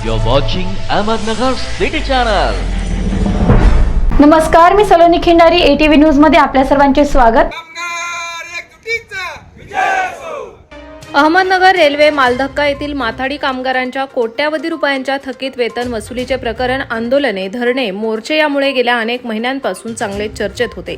You're watching Ahmednagar City Channel. नमस्कार मी Saloni Khindari ATV न्यूजमध्ये आपल्या सर्वांचे स्वागत अहमदनगर रेल्वे मालधक्का येथील माथाडी कामगारांच्या कोट्यावधी रुपयांच्या थकीत वेतन वसुलीचे प्रकरण आंदोलने धरणे मोर्चे यामुळे गेल्या अनेक महिन्यांपासून चांगले चर्चेत होते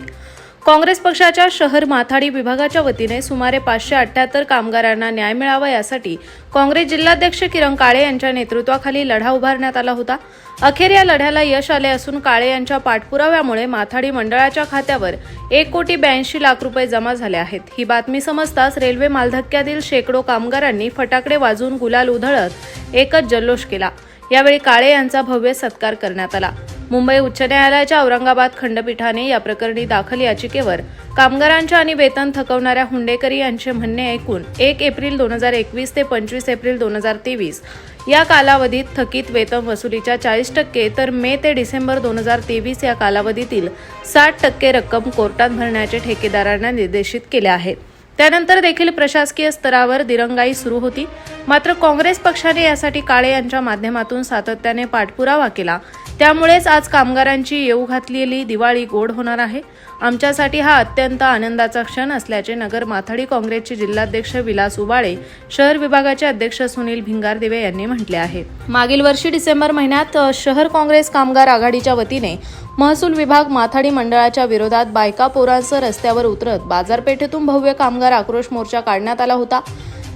काँग्रेस पक्षाच्या शहर माथाडी विभागाच्या वतीने सुमारे पाचशे अठ्याहत्तर कामगारांना न्याय मिळावा यासाठी काँग्रेस जिल्हाध्यक्ष किरण काळे यांच्या नेतृत्वाखाली लढा उभारण्यात आला होता. अखेर या लढ्याला यश आले असून काळे यांच्या पाठपुराव्यामुळे माथाडी मंडळाच्या खात्यावर एक कोटी ब्याऐंशी लाख रुपये जमा झाले आहेत. ही बातमी समजताच रेल्वे मालधक्क्यातील शेकडो कामगारांनी फटाकडे वाजवून गुलाल उधळत एकच जल्लोष केला. यावेळी काळे यांचा भव्य सत्कार करण्यात आला. मुंबई उच्च न्यायालयाच्या औरंगाबाद खंडपीठाने या प्रकरणी दाखल याचिकेवर कामगारांच्या आणि वेतन थकवणाऱ्या हुंडेकरी यांचे म्हणणे ऐकून एक एप्रिल दोन हजार एकवीस ते पंचवीस एप्रिल दोन हजार तेवीस या कालावधीत थकीत वेतन वसुलीच्या चाळीस टक्के तर मे ते डिसेंबर दोन हजार तेवीस या कालावधीतील साठ टक्के रक्कम कोर्टात भरण्याचे ठेकेदारांना निर्देशित केले आहे. त्यानंतर देखील प्रशासकीय स्तरावर दिरंगाई सुरू होती. मात्र काँग्रेस पक्षाने यासाठी काळे यांच्या माध्यमातून सातत्याने पाठपुरावा केला. त्यामुळेच आज कामगारांची येऊ घातलेली दिवाळी गोड होणार आहे. आमच्यासाठी हा अत्यंत आनंदाचा क्षण असल्याचे नगर माथाडी काँग्रेसचे जिल्हाध्यक्ष विलास उबाळे शहर विभागाचे अध्यक्ष सुनील भिंगारदेवे यांनी म्हटले आहे. मागील वर्षी डिसेंबर महिन्यात शहर काँग्रेस कामगार आघाडीच्या वतीने महसूल विभाग माथाडी मंडळाच्या विरोधात बायका पोरांसह रस्त्यावर उतरत बाजारपेठेतून भव्य कामगार आक्रोश मोर्चा काढण्यात आला होता.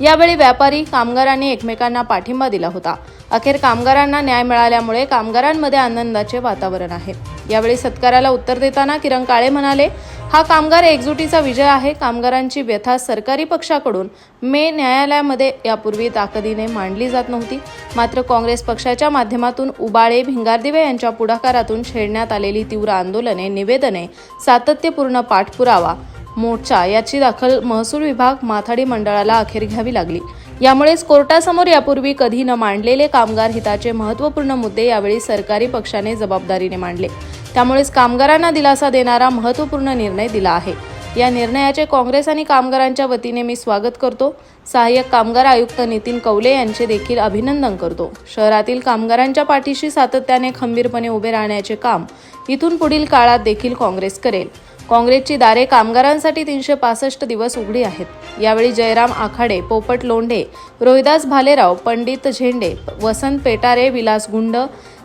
यावेळी व्यापारी कामगारांनी एकमेकांना पाठिंबा दिला होता. अखेर कामगारांना न्याय मिळाल्यामुळे कामगारांमध्ये आनंदाचे वातावरण आहे. यावेळी सत्काराला उत्तर देताना किरण काळे म्हणाले हा कामगार एकजुटीचा विजय आहे. कामगारांची व्यथा सरकारी पक्षाकडून मे न्यायालयामध्ये यापूर्वी ताकदीने मांडली जात नव्हती. मात्र काँग्रेस पक्षाच्या माध्यमातून उबाळे भिंगारदिवे यांच्या पुढाकारातून छेडण्यात आलेली तीव्र आंदोलने निवेदने सातत्यपूर्ण पाठपुरावा मोर्चा याची दाखल महसूल विभाग माथाडी मंडळाला अखेर घ्यावी लागली. यामुळेच कोर्टासमोर यापूर्वी कधी न मांडलेले कामगार हिताचे महत्त्वपूर्ण मुद्दे यावेळी सरकारी पक्षाने जबाबदारीने मांडले. त्यामुळेच कामगारांना दिलासा देणारा महत्त्वपूर्ण निर्णय दिला आहे. या निर्णयाचे काँग्रेस आणि कामगारांच्या वतीने मी स्वागत करतो. सहाय्यक कामगार आयुक्त नितीन कवले यांचे देखील अभिनंदन करतो. शहरातील कामगारांच्या पाठीशी सातत्याने खंबीरपणे उभे राहण्याचे काम इथून पुढील काळात देखील काँग्रेस करेल. काँग्रेसची दारे कामगारांसाठी तीनशे पासष्ट दिवस उघडी आहेत. यावेळी जयराम आखाडे पोपट लोंढे रोहिदास भालेराव पंडित झेंडे वसंत पेटारे विलास गुंड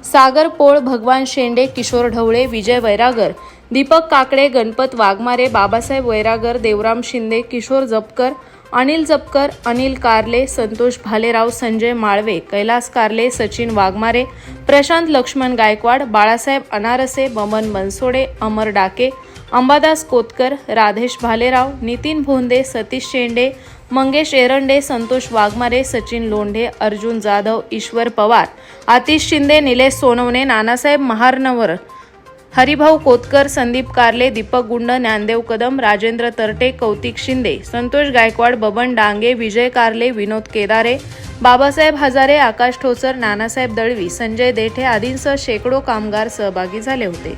सागर पोळ भगवान शेंडे किशोर ढवळे विजय वैरागर दीपक काकडे गणपत वाघमारे बाबासाहेब वैरागर देवराम शिंदे किशोर जपकर अनिल जपकर अनिल कारले संतोष भालेराव संजय माळवे कैलास कारले सचिन वाघमारे प्रशांत लक्ष्मण गायकवाड बाळासाहेब अनारसे बमन बनसोडे अमर डाके अंबादास कोतकर राधेश भालेराव नितीन भोंदे सतीश शेंडे मंगेश एरंडे संतोष वाघमारे सचिन लोंढे अर्जुन जाधव ईश्वर पवार आतिश शिंदे निलेश सोनवणे नानासाहेब महारनवर हरिभाऊ कोतकर संदीप कारले दीपक गुंड ज्ञानदेव कदम राजेंद्र तरटे कौतिक शिंदे संतोष गायकवाड बबन डांगे विजय कारले विनोद केदारे बाबासाहेब हजारे आकाश ठोसर नानासाहेब दळवी संजय देठे आदींसह शेकडो कामगार सहभागी झाले होते.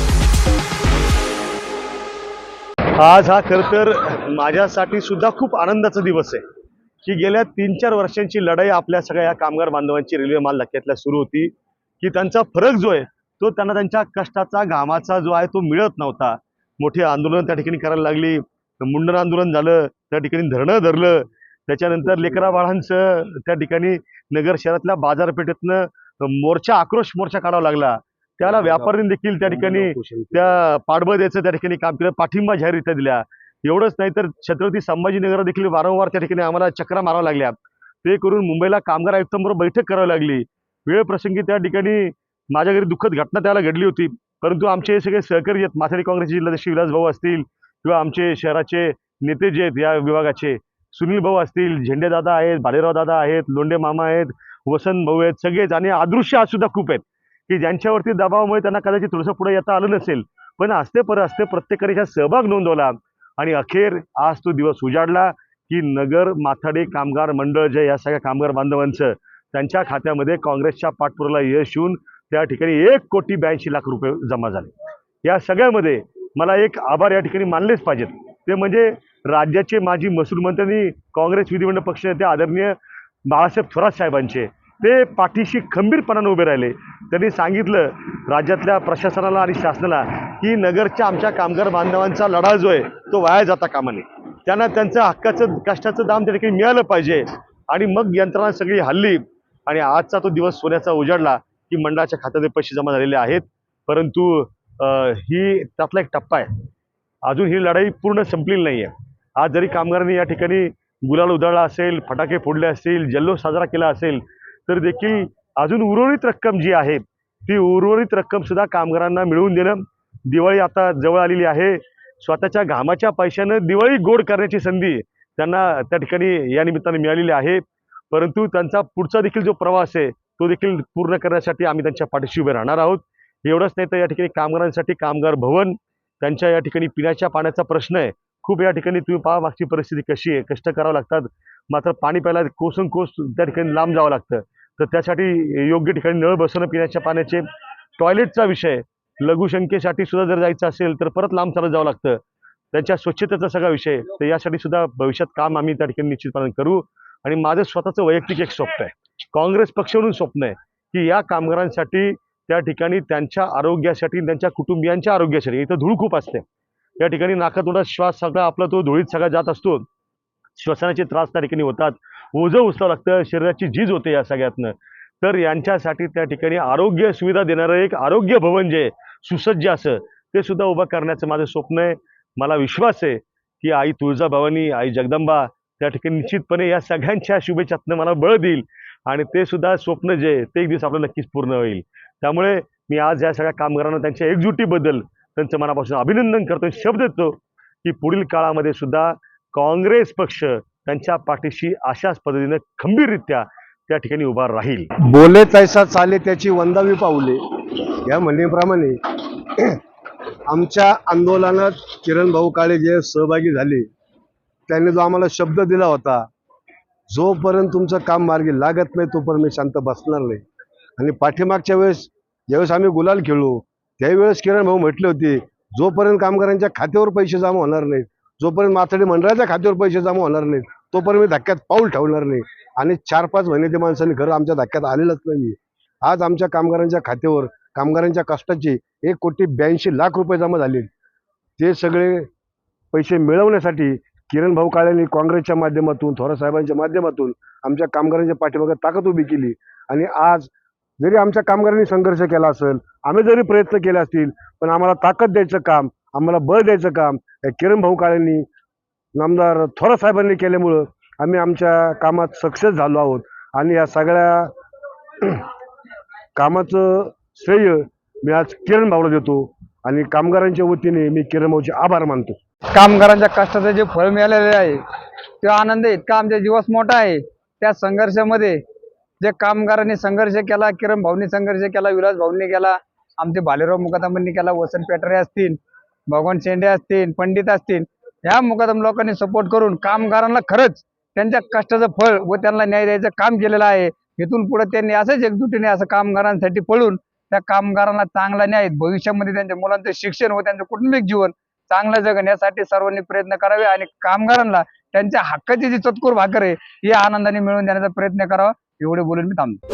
आज हा खरं तर माझ्यासाठी सुद्धा खूप आनंदाचा दिवस आहे की गेल्या तीन चार वर्षांची लढाई आपल्या सगळ्या या कामगार बांधवांची रेल्वे माल धक्क्यातल्या सुरू होती की त्यांचा फरक जो आहे तो त्यांना त्यांच्या कष्टाचा घामाचा जो आहे तो मिळत नव्हता. मोठी आंदोलन त्या ठिकाणी करायला लागली मुंडन आंदोलन झालं त्या ठिकाणी धरणं धरलं त्याच्यानंतर लेकरा बाळांचं त्या ठिकाणी नगर शहरातल्या बाजारपेठेतनं मोर्चा आक्रोश मोर्चा काढावा लागला. त्याला व्यापाऱ्यांनी देखील त्या ठिकाणी त्या पाठबळ द्यायचं त्या ठिकाणी काम केलं पाठिंबा जाहीररित्या दिल्या एवढंच नाही तर छत्रपती संभाजीनगर देखील वारंवार त्या ठिकाणी आम्हाला चक्रा माराव्या लागल्या. ते करून मुंबईला कामगार आयुक्तांबरोबर बैठक करावी लागली. वेळ प्रसंगी त्या ठिकाणी माझ्या घरी दुःखद घटना त्याला घडली होती. परंतु आमचे सगळे सहकारी आहेत माथाडी काँग्रेसचे जिल्हाध्यक्ष विलास भाऊ असतील किंवा आमचे शहराचे नेते जे आहेत या विभागाचे सुनील भाऊ असतील झेंडेदादा आहेत भालेराव दादा आहेत लोंडे मामा आहेत वसंत भाऊ आहेत सगळेच आणि अदृश्य आज सुद्धा खूप आहेत. की ज्यांच्यावरती दबावामुळे त्यांना कदाचित थोडंसं पुढे येता आलं नसेल. पण असते पर असते प्रत्येकाने सहभाग नोंदवला. आणि अखेर आज तो दिवस उजाडला की नगर माथाडी कामगार मंडळ जे या सगळ्या कामगार बांधवांचं त्यांच्या खात्यामध्ये काँग्रेसच्या पाठपुराला यश येऊन त्या ठिकाणी एक कोटी ब्याऐंशी लाख रुपये जमा झाले. या सगळ्यामध्ये मला एक आभार या ठिकाणी मानलेच पाहिजेत. ते म्हणजे राज्याचे माजी महसूल मंत्र्यांनी काँग्रेस विधिमंडळ पक्षनेते आदरणीय बाळासाहेब थोरात साहेबांचे. ते पाठीशी खंबीरपणानं उभे राहिले. त्यांनी सांगितलं राज्यातल्या प्रशासनाला आणि शासनाला की नगरच्या आमच्या कामगार बांधवांचा लढा जो आहे तो वाया जाता कामाने त्यांना त्यांचं हक्काचं कष्टाचं दाम त्या ठिकाणी मिळालं पाहिजे. आणि मग यंत्रणा सगळी हल्ली आणि आजचा तो दिवस सोन्याचा उजाडला की मंडळाच्या खात्यात पैसे जमा झालेले आहेत. परंतु ही त्यातला एक टप्पा आहे. अजून ही लढाई पूर्ण संपलेली नाही आहे आज जरी कामगारांनी या ठिकाणी गुलाल उधळला असेल फटाके फोडले असतील जल्लोष साजरा केला असेल तर देखील अजून उर्वरित रक्कम जी आहे ती उर्वरित रक्कम सुद्धा कामगारांना मिळवून देणं दिवाळी आता जवळ आलेली आहे. स्वतःच्या घामाच्या पैशानं दिवाळी गोड करण्याची संधी त्यांना त्या ठिकाणी या निमित्ताने मिळालेली आहे. परंतु त्यांचा पुढचा देखील जो प्रवास आहे तो देखील पूर्ण करण्यासाठी आम्ही त्यांच्या पाठीशी उभे राहणार आहोत. एवढंच नाही तर या ठिकाणी कामगारांसाठी कामगार भवन त्यांच्या या ठिकाणी पिण्याच्या पाण्याचा प्रश्न आहे. खूप या ठिकाणी तुम्ही पहा मागची परिस्थिती कशी आहे कष्ट करावं लागतात. मात्र पाणी प्यायला कोसून कोस त्या ठिकाणी लांब जावं लागतं. तर त्यासाठी योग्य ठिकाणी नळ बसवणं पिण्याच्या पाण्याचे टॉयलेटचा विषय लघुशंकेसाठी सुद्धा जर जायचं असेल तर परत लांब चालत जावं लागतं. त्यांच्या स्वच्छतेचा सगळा विषय. तर यासाठी सुद्धा भविष्यात काम आम्ही त्या ठिकाणी निश्चितपणे करू. आणि माझं स्वतःचं वैयक्तिक एक स्वप्न आहे. काँग्रेस पक्षावरून स्वप्न आहे की या कामगारांसाठी त्या ठिकाणी त्यांच्या आरोग्यासाठी त्यांच्या कुटुंबियांच्या आरोग्यासाठी इथं धूळ खूप असते. त्या ठिकाणी नाकातोडा श्वास सगळा आपला तो धुळीत सगळा जात असतो. श्वसनाचे त्रास त्या ठिकाणी होतात. ओझं उचलावं लागतं शरीराची झीज होते या सगळ्यातनं. तर यांच्यासाठी त्या ठिकाणी आरोग्य सुविधा देणारं एक आरोग्य भवन जे सुसज्ज असं ते सुद्धा उभं करण्याचं माझं स्वप्न आहे. मला विश्वास आहे की आई तुळजाभवानी आई जगदंबा त्या ठिकाणी निश्चितपणे या सगळ्यांच्या शुभेच्छातनं मला बळ देईल आणि ते सुद्धा स्वप्न जे ते एक दिवस आपलं नक्कीच पूर्ण होईल. त्यामुळे मी आज या सगळ्या कामगारांना त्यांच्या एकजुटीबद्दल त्यांचं मनापासून अभिनंदन करतो शब्द देतो की पुढील काळामध्ये सुद्धा काँग्रेस पक्ष त्यांच्या पाठीशी अशाच पद्धतीने खंबीररित्या त्या ठिकाणी उभा राहील. बोले तैसा चाले त्याची वंदावी पाऊले. या म्हणण्याप्रमाणे आमच्या आंदोलनात किरण भाऊ काळे जे सहभागी झाले त्यांनी जो आम्हाला शब्द दिला होता जोपर्यंत तुमचं काम मार्गी लागत नाही तोपर्यंत मी शांत बसणार नाही. आणि पाठीमागच्या वेळेस ज्यावेळेस आम्ही गुलाल खेळलो त्यावेळेस किरण भाऊ म्हटले होते जोपर्यंत कामगारांच्या खात्यावर पैसे जमा होणार नाहीत जोपर्यंत माथाडी मंडळाच्या खात्यावर पैसे जमा होणार नाहीत तोपर्यंत मी धक्क्यात पाऊल ठेवणार नाही. आणि चार पाच महिने ते माणसांनी खरं आमच्या धक्क्यात आलेलंच नाही आज आमच्या कामगारांच्या खात्यावर कामगारांच्या कष्टाचे एक कोटी ब्याऐंशी लाख रुपये जमा झाले. ते सगळे पैसे मिळवण्यासाठी किरण भाऊ काळ्यांनी काँग्रेसच्या माध्यमातून थोरात साहेबांच्या माध्यमातून आमच्या कामगारांच्या पाठीमागे ताकद उभी केली. आणि आज जरी आमच्या कामगारांनी संघर्ष केला असेल आम्ही जरी प्रयत्न केले असतील पण आम्हाला ताकद द्यायचं काम आम्हाला बळ द्यायचं काम किरण भाऊ काळेंनी नामदार थोरात साहेबांनी केल्यामुळं आम्ही आमच्या कामात सक्सेस झालो आहोत. आणि या सगळ्या कामाचं श्रेय मी आज किरण भाऊला देतो. आणि कामगारांच्या वतीने मी किरण भाऊचे आभार मानतो. कामगारांच्या कष्टाचं जे फळ मिळालेलं आहे तो आनंद इतका आमच्या जीवास मोठा आहे. त्या संघर्षामध्ये जे कामगारांनी संघर्ष केला किरण भाऊनी संघर्ष केला विलास भाऊंनी केला आमचे भालेराव मुकादमांनी केला वसंत पेटरे असतील भगवान शेंडे असतील पंडित असतील ह्या मुकादम लोकांनी सपोर्ट करून कामगारांना खरंच त्यांच्या कष्टाचं फळ व त्यांना न्याय द्यायचं काम केलेलं आहे. इथून पुढे त्यांनी असंच एकजुटीने असं कामगारांसाठी पळून त्या कामगारांना चांगला न्याय भविष्यामध्ये त्यांच्या मुलांचं शिक्षण व त्यांचं कौटुंबिक जीवन चांगलं जगण्यासाठी सर्वांनी प्रयत्न करावे आणि कामगारांना त्यांच्या हक्काची जी चतकोर भाकर आहे ही आनंदाने मिळवून देण्याचा प्रयत्न करावा एवढे बोलून मी थांबतो.